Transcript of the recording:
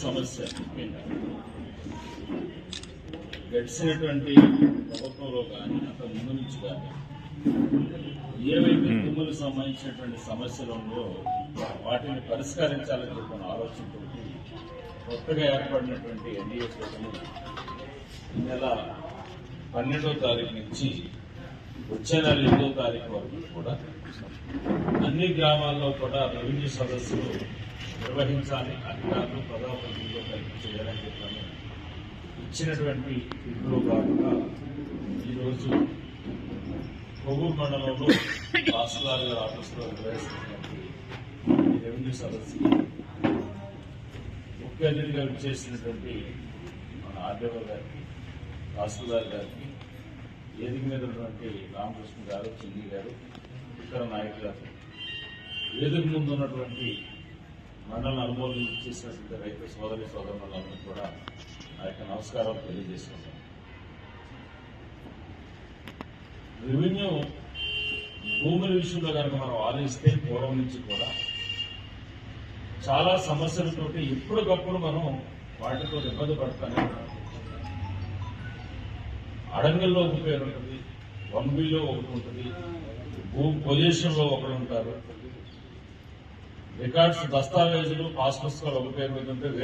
సమస్య. ముఖ్యంగా గడిచినటువంటి ప్రభుత్వంలో కానీ అంత ముందు నుంచి కానీ ఏవైతే భూములకు సంబంధించినటువంటి సమస్యలు ఉన్నాయో వాటిని పరిష్కరించాలని చెప్పిన ఆలోచనతో కొత్తగా ఏర్పడినటువంటి ఎన్డీఏ కూటమి ఈ నెల పన్నెండో తారీఖు నుంచి వచ్చే నెల ఎనిమిదో తారీఖు వరకు కూడా అన్ని గ్రామాల్లో కూడా రెవెన్యూ సదస్సులు నిర్వహించాలి. అధికారులు ప్రజాప్రతినిధులు కలిపి చేయాలని చెప్పాను. ఇచ్చినటువంటి ఇంట్లో భాగంగా ఈరోజు కొవ్వూరు మండలంలో తహసీల్దార్ గారి ఆఫీసులో నిర్వహిస్తున్నటువంటి రెవెన్యూ సదస్సు ముఖ్య అతిథిగా చేసినటువంటి మన ఆర్డేవ గారికి తహసీల్దార్ గారికి వేదిక మీద ఉన్నటువంటి రామకృష్ణ గారు చిన్ని గారు ఇతర నాయకులకు గారు ముందు ఉన్నటువంటి మండలం అనుభవం చేసినటువంటి రైతు సోదరి సోదరులందరూ కూడా ఆ యొక్క నమస్కారాలు తెలియజేసుకుంటాం రెవెన్యూ భూముల విషయంలో కనుక మనం ఆలోచిస్తే పూర్వం నుంచి కూడా చాలా సమస్యలతో ఎప్పటికప్పుడు మనం వాటితో ఇబ్బంది పడతానే అడంగల్లో ఒక పేరు ఉంటుంది వన్ బిలో ఒకటి ఉంటుంది భూ పొజిషన్లో ఒకరు ఉంటారు. రికార్డ్స్ దస్తావేజులు పాస్ పుస్తకాలు ఒక పేరు మీద ఉంటే